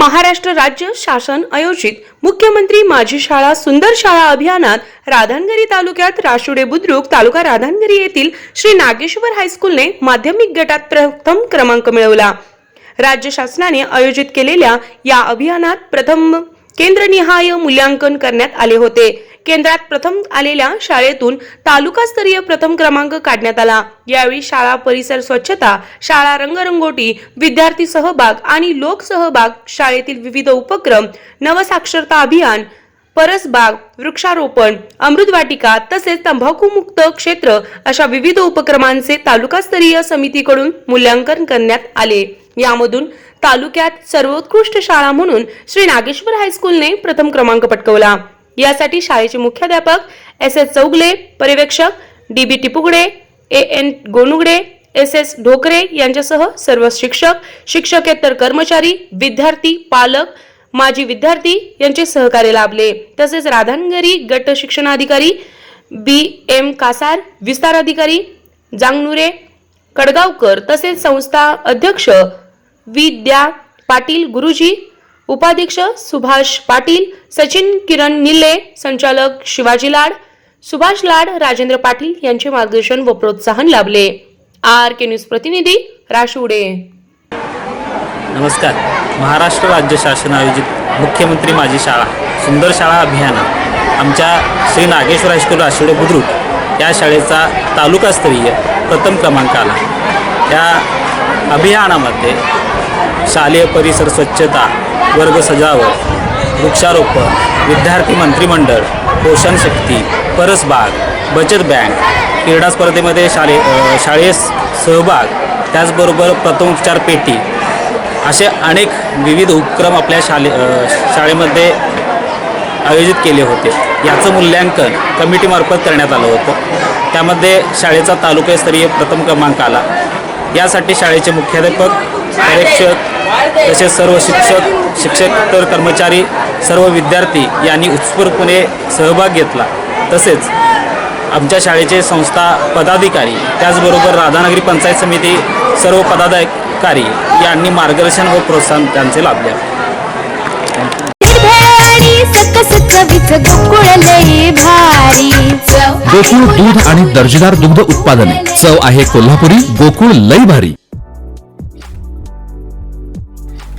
महाराष्ट्र राज्य शासन आयोजित मुख्यमंत्री माझी शाळा सुंदर शाळा अभियानात राधानगरी तालुक्यात राशुडे बुद्रुक तालुका राधानगरी येथील श्री नागेश्वर हायस्कूलने माध्यमिक गटात प्रथम क्रमांक मिळवला. राज्य शासनाने आयोजित केलेल्या या अभियानात प्रथम केंद्रनिहाय मूल्यांकन करण्यात आले होते. केंद्रात प्रथम आलेल्या शाळेतून तालुकास्तरीय प्रथम क्रमांक काढण्यात आला. यावेळी शाळा परिसर स्वच्छता शाळा रंगरंगोटी विद्यार्थी सहभाग आणि लोकसहभाग शाळेतील विविध उपक्रम नवसाक्षरता अभियान परसबाग वृक्षारोपण अमृतवाटिका तसेच तंबाखूमुक्त क्षेत्र अशा विविध उपक्रमांचे तालुकास्तरीय समितीकडून मूल्यांकन करण्यात आले. यामधून तालुक्यात सर्वोत्कृष्ट शाळा म्हणून श्री नागेश्वर हायस्कूलने प्रथम क्रमांक पटकवला. यासाठी शाळेचे मुख्याध्यापक एस एस चौगले पर्यवेक्षक D B Tipugade A N Gonugade S S Dhokare यांच्यासह सर्व शिक्षक शिक्षकेतर कर्मचारी विद्यार्थी पालक माजी विद्यार्थी यांचे सहकार्य लाभले. तसेच राधानगरी गट शिक्षणाधिकारी बी एम कासार विस्तार अधिकारी जांगनुरे कडगावकर तसेच संस्था अध्यक्ष विद्या पाटील गुरुजी उपाध्यक्ष सुभाष पाटील सचिन किरण निल्ले संचालक शिवाजी लाड सुभाष लाड राजेंद्र पाटील यांचे मार्गदर्शन व प्रोत्साहन लाभले. आर के न्यूज प्रतिनिधी राशुडे नमस्कार. महाराष्ट्र राज्य शासन आयोजित मुख्यमंत्री माझी शाळा सुंदर शाळा अभियान आमच्या श्री नागेश्वर हायस्कूल राशिडे बुद्रुक या शाळेचा तालुकास्तरीय प्रथम क्रमांक आला या अभियानामध्ये शालेय परिसर स्वच्छता वर्ग सजावट वृक्षारोपण विद्यार्थी मंत्रिमंडळ पोषण शक्ती परसबाग बचत बँक क्रीडा स्पर्धेमध्ये शाले अ, शाळेय सहभाग त्याचबरोबर प्रथमोपचार पेटी असे अनेक विविध उपक्रम आपल्या शाले शाळेमध्ये आयोजित केले होते. याचं मूल्यांकन कमिटीमार्फत करण्यात आलं होतं. त्यामध्ये शाळेचा तालुकास्तरीय प्रथम क्रमांक आला. यासाठी शाळेचे मुख्याध्यापक परीक्षक तसेच सर्व शिक्षक शिक्षक तर कर्मचारी सर्व विद्यार्थी यांनी उत्स्फूर्तपणे सहभाग घेतला. तसेच आमच्या शाळेचे संस्था पदाधिकारी त्याचबरोबर राधानगरी पंचायत समिती सर्व पदाधिकारी यांनी मार्गदर्शन व प्रोत्साहन त्यांचे लाभले. गोकुळ दूध आणि दर्जेदार दुग्ध उत्पादने. चव आहे कोल्हापुरी गोकुळ लई भारी.